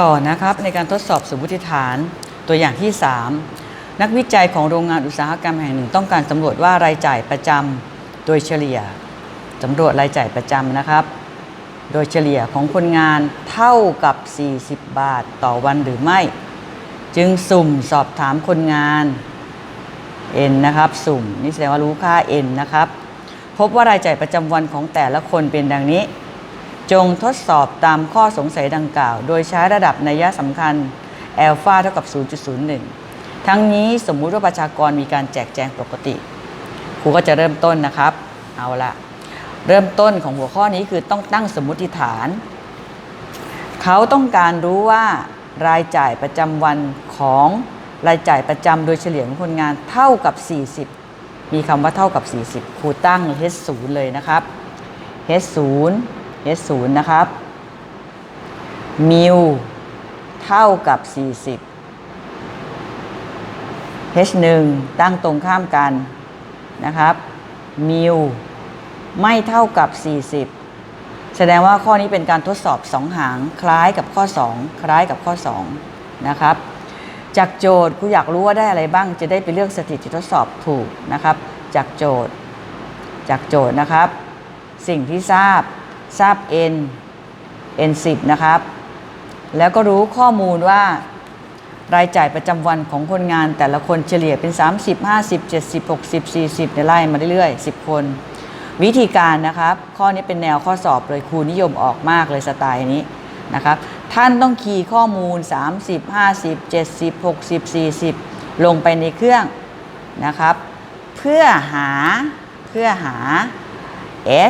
ต่อนะครับในการทดสอบสมมติฐานตัวอย่างที่ 3 นักวิจัยของโรงงานอุตสาหกรรมแห่งหนึ่ง ต้องการสำรวจว่ารายจ่ายประจำโดยเฉลี่ยสำรวจรายจ่ายประจำนะครับ โดยเฉลี่ยของคนงานเท่ากับ 40 บาทต่อวันหรือไม่ จึงสุ่มสอบถามคนงาน N นะครับ สุ่มนี่แสดงว่ารู้ค่า N นะครับ พบว่ารายจ่ายประจำวันของแต่ละคนเป็นดังนี้ จงทดสอบตามข้อสงสัยดังกล่าว โดยใช้ระดับนัยสำคัญแอลฟาเท่ากับ 0.01 ทั้งนี้สมมุติว่าประชากรมีการแจกแจงปกติ ครูก็จะเริ่มต้นนะครับ เอาละเริ่มต้นของหัวข้อนี้คือต้องตั้งสมมติฐาน เขาต้องการรู้ว่ารายจ่ายประจำวันของรายจ่ายประจำโดยเฉลี่ยของคนงานเท่ากับ 40 มีคำว่าเท่ากับ 40 ครูตั้ง H0 เลยนะครับ H0 H0 นะครับ มิวเท่ากับ 40 H1 ตั้งตรงข้ามกันนะครับ มิวไม่เท่ากับ 40 แสดงว่าข้อนี้เป็นการทดสอบ 2 หางคล้ายกับข้อ 2 คล้ายกับข้อ 2 นะครับ จากโจทย์ครูอยากรู้ว่าได้อะไรบ้าง จะได้ไปเลือกสถิติทดสอบถูกนะครับ จากโจทย์ จากโจทย์นะครับ สิ่งที่ทราบ ทราบ n n 10นะครับ แล้วก็รู้ข้อมูลว่ารายจ่ายประจำวันของคนงานแต่ละคนเฉลี่ยเป็น 30 50 70 60 40เนี่ยไล่มาเรื่อยๆ 10 คน วิธีการนะครับ ข้อนี้เป็นแนวข้อสอบเลยครูนิยมออกมากเลยสไตล์นี้นะครับ ท่านต้องคีย์ข้อมูล 30 50 70 60 40 ลงไปในเครื่องนะครับ เพื่อหาเพื่อหา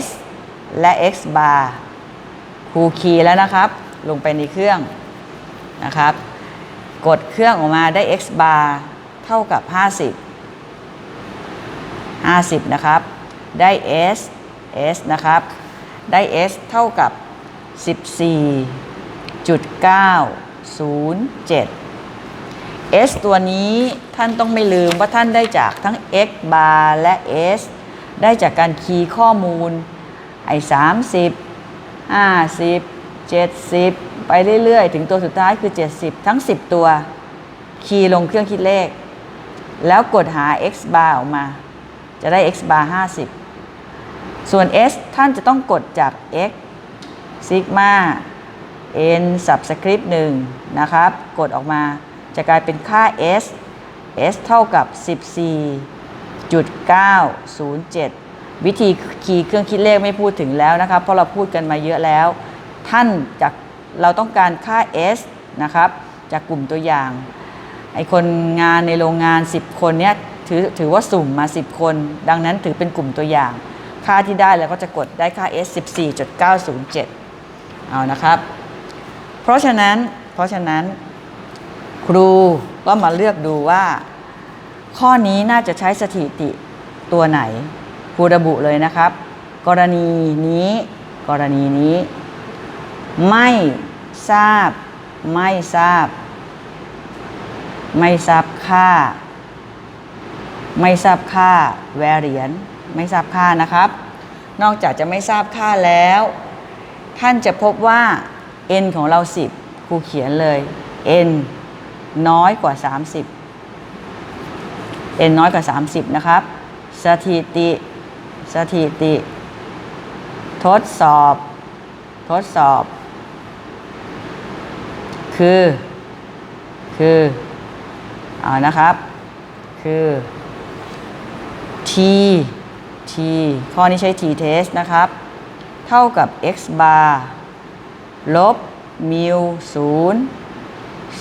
s และ x bar คูคีย์แล้วนะครับ ลงไปในเครื่องนะครับ กดเครื่องออกมาได้ x bar เท่ากับ 50 50 นะครับ ได้ s s นะครับ ได้ s เท่ากับ 14.907 s ตัวนี้ท่านต้องไม่ลืมว่าท่านได้จากทั้ง x bar และ s ได้จากการคีย์ข้อมูล ไอ้30 50 70ไปเรื่อยๆ ถึงตัวสุดท้ายคือ 70 ทั้ง 10 ตัว คีย์ลงเครื่องคิดเลข แล้วกดหา x bar ออกมา จะได้ x bar 50 ส่วน s ท่านจะต้องกดจาก x ซิกมา n subscript 1นะครับ กดออกมาจะกลายเป็นค่า s s เท่ากับ 14.907 วิธีคีย์เครื่องคิดเลขไม่พูดถึงแล้วนะครับ เพราะเราพูดกันมาเยอะแล้ว ท่านจากเราต้องการค่า s นะครับ จากกลุ่มตัวอย่าง ไอคนงานในโรงงาน 10 คนเนี้ยถือถือว่าสุ่มมา 10 คน ดังนั้นถือเป็นกลุ่มตัวอย่าง ค่าที่ได้แล้วก็จะกดได้ค่า s 14.907 เอานะครับ เพราะฉะนั้นเพราะฉะนั้นครูก็มาเลือกดูว่า ข้อนี้น่าจะใช้สถิติตัวไหน ครูระบุเลยนะครับ กรณีนี้ กรณีนี้ ไม่ทราบ ไม่ทราบ ไม่ทราบค่า ไม่ทราบค่า variance ไม่ทราบค่านะครับ นอกจากจะไม่ทราบค่าแล้ว ท่านจะพบว่า n ของเรา 10ครูเขียนเลย n น้อยกว่า 30 n น้อยกว่า 30 นะครับ สถิติ สถิติ ทดสอบ ทดสอบ คือ คือเอานะครับ คือ t t ข้อนี้ใช้ t test นะครับ เท่ากับ x bar ลบมิวศูนย์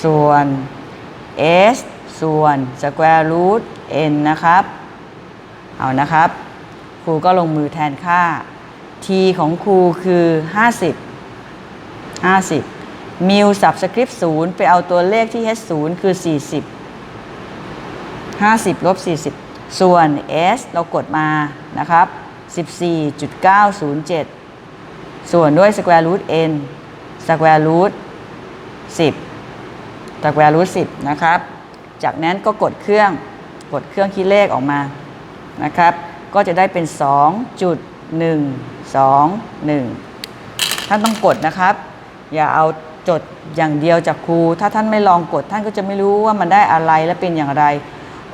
ส่วน s ส่วน square root n นะครับ เอานะครับ ครูก็ลงมือแทนค่า t ของครูคือ 50 50 มิว subscript 0ไปเอาตัวเลขที่ h 0คือ 40 50ลบ40 ส่วน s เรากดมานะครับ 14.907 ส่วนด้วย square root n square root 10 square root 10 นะครับ จากนั้นก็กดเครื่องกดเครื่องคิดเลขออกมานะครับ ก็จะได้เป็น 2.121 ท่านต้องกดนะครับ อย่าเอาจดอย่างเดียวจากครู ถ้าท่านไม่ลองกดท่านก็จะไม่รู้ว่ามันได้อะไรและเป็นอย่างไร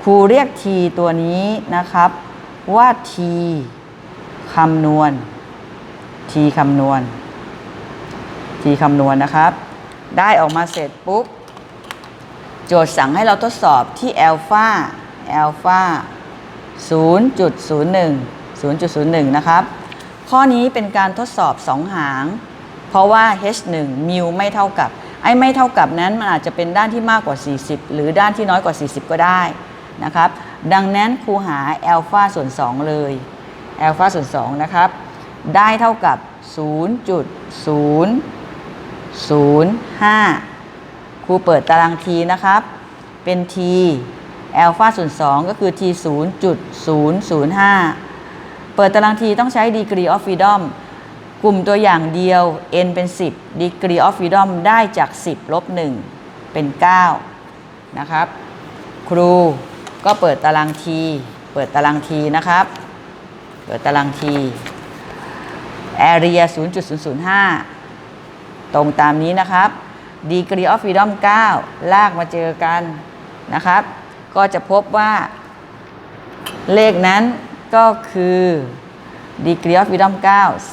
ครูเรียก t ตัวนี้นะครับ ว่า t คำนวณ t คำนวณ t คำนวณนะครับ ได้ออกมาเสร็จปุ๊บ โจทย์สั่งให้เราทดสอบที่ a อลฟาแอลฟา 0.01 0.01 นะครับ ข้อนี้เป็นการทดสอบ 2 หาง เพราะว่า h1 มิวไม่เท่ากับ ไอ้ไม่เท่ากับนั้นมันอาจจะเป็นด้านที่มากกว่า 40 หรือด้านที่น้อยกว่า 40 ก็ได้นะครับ ดังนั้นครูหาแอลฟาส่วน 2 เลยแอลฟาส่วน 2 นะครับ ได้เท่ากับ 0.005 ครูเปิดตารางทีนะครับ เป็น t แอัลฟาส่วน2ก็คือ t 0.005 เปิดตารางทีต้องใช้ degree of freedom กลุ่มตัวอย่างเดียว n เป็น 10 degree of freedom ได้จาก 10 ลบ 1 เป็น 9 นะครับ ครูก็เปิดตารางที เปิดตารางทีนะครับ เปิดตารางที area 0.005 ตรงตามนี้นะครับ degree of freedom 9 ลากมาเจอกันนะครับ ก็จะพบว่าเลขนั้นก็คือ degree of freedom 9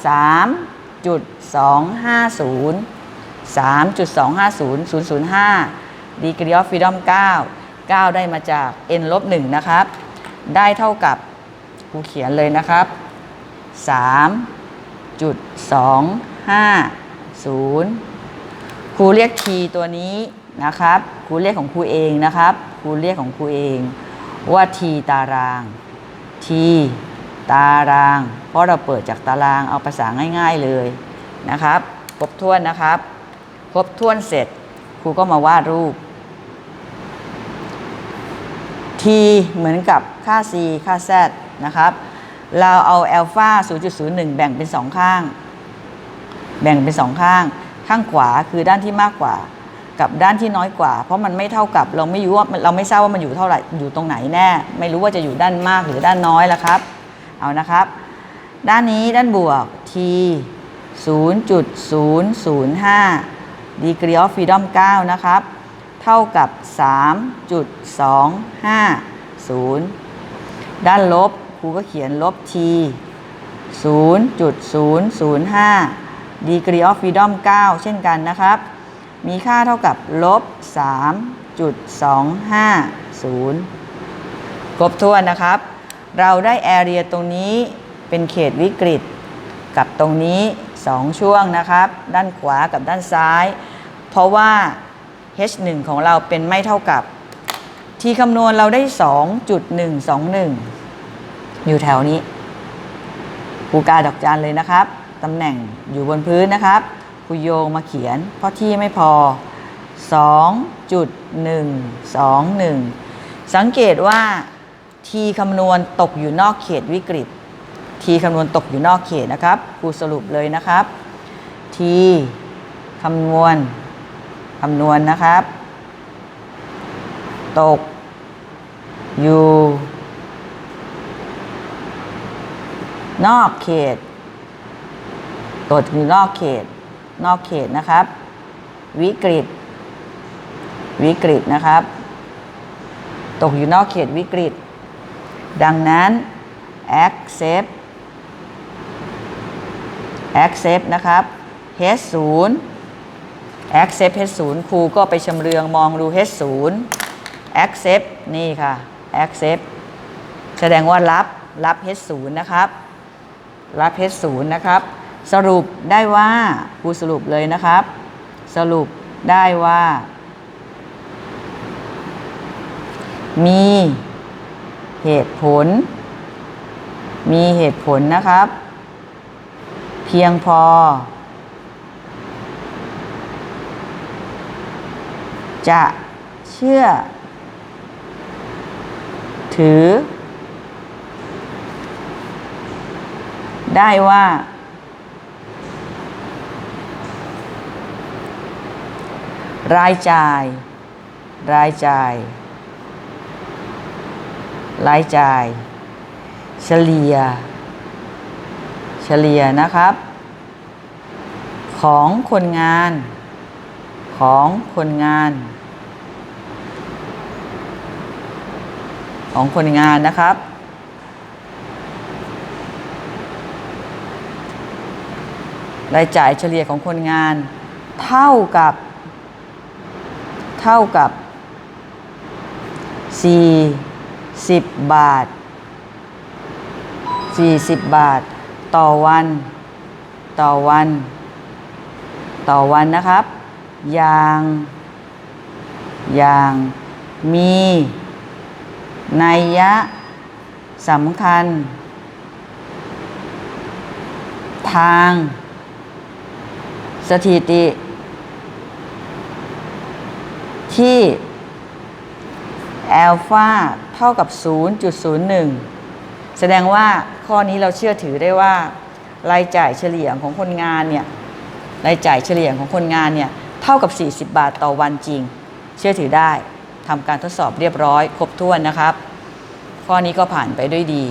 3.250 3.250 005 degree of freedom 9 9ได้มาจาก n ลบ1นะครับ ได้เท่ากับครูเขียนเลยนะครับ3.250ครูเรียก t ตัวนี้ นะครับครูเรียกของครูเองนะครับครูเรียกของครูเองว่า t ตาราง t ตาราง เพราะเราเปิดจากตารางเอาภาษาง่าย ๆเลยนะครับ ครบถ้วนนะครับ ครบถ้วนเสร็จครูก็มาวาดรูป t เหมือนกับค่า c ค่า z นะครับ เราเอาอัลฟา0.01 แบ่งเป็น 2 ข้าง แบ่งเป็น 2 ข้าง ข้างขวาคือด้านที่มากกว่า กับด้านที่น้อยกว่า เพราะมันไม่เท่ากับเราไม่รู้ว่าเราไม่ทราบว่ามันอยู่เท่าไหร่อยู่ตรงไหนแน่ ไม่รู้ว่าจะอยู่ด้านมากหรือด้านน้อยละครับ เอานะครับ ด้านนี้ด้านบวก t 0.005 degree of freedom 9นะครับ เท่ากับ 3.250 ด้านลบครูก็เขียนลบ t 0.005 degree of freedom 9เช่นกันนะครับ มีค่าเท่ากับลบ 3.250 ครบถ้วนนะครับ เราได้ area ตรงนี้เป็นเขตวิกฤต กับตรงนี้ 2 ช่วงนะครับ ด้านขวากับด้านซ้าย เพราะว่า h1 ของเราเป็นไม่เท่ากับ ที่คำนวณเราได้ 2.121 อยู่แถวนี้ครูกาดอกจันเลยนะครับ ตำแหน่งอยู่บนพื้นนะครับ ครูโยงมาเขียน เพราะที่ไม่พอ 2.121 สังเกตว่าทีคำนวณตกอยู่นอกเขตวิกฤตทีคำนวณตกอยู่นอกเขตนะครับครูสรุปเลยนะครับทีคำนวณคำนวณนะครับ ตก อยู่ นอกเขต ตกอยู่นอกเขต นอกเขตนะครับ วิกฤต วิกฤตนะครับ ตกอยู่นอกเขตวิกฤต ดังนั้น accept accept นะครับ h 0 accept h 0 ครูก็ไปชำเลืองมองดู h 0 accept นี่ค่ะ accept แสดงว่ารับรับ h 0 นะครับ รับ h 0 นะครับ สรุปได้ว่าครูสรุปเลยนะครับ สรุปได้ว่า มีเหตุผล มีเหตุผลนะครับ เพียงพอ จะเชื่อ ถือ ได้ว่า รายจ่าย รายจ่าย รายจ่าย เฉลี่ย เฉลี่ยนะครับ ของคนงาน ของคนงาน ของคนงานนะครับรายจ่ายเฉลี่ยของคนงาน เท่ากับ เท่ากับ 40 บาท 40 บาท ต่อวัน ต่อวัน ต่อวันนะครับ อย่างอย่างมีนัยยะสำคัญ ทาง สถิติ ที่อัลฟาเท่ากับ 0.01 แสดงว่าข้อนี้เราเชื่อถือได้ว่า รายจ่ายเฉลี่ยของคนงานเนี่ยรายจ่ายเฉลี่ยของคนงานเนี่ยเท่ากับ 40 บาทต่อวันจริง เชื่อถือได้ทำการทดสอบเรียบร้อย ครบถ้วนนะครับ ข้อนี้ก็ผ่านไปด้วยดี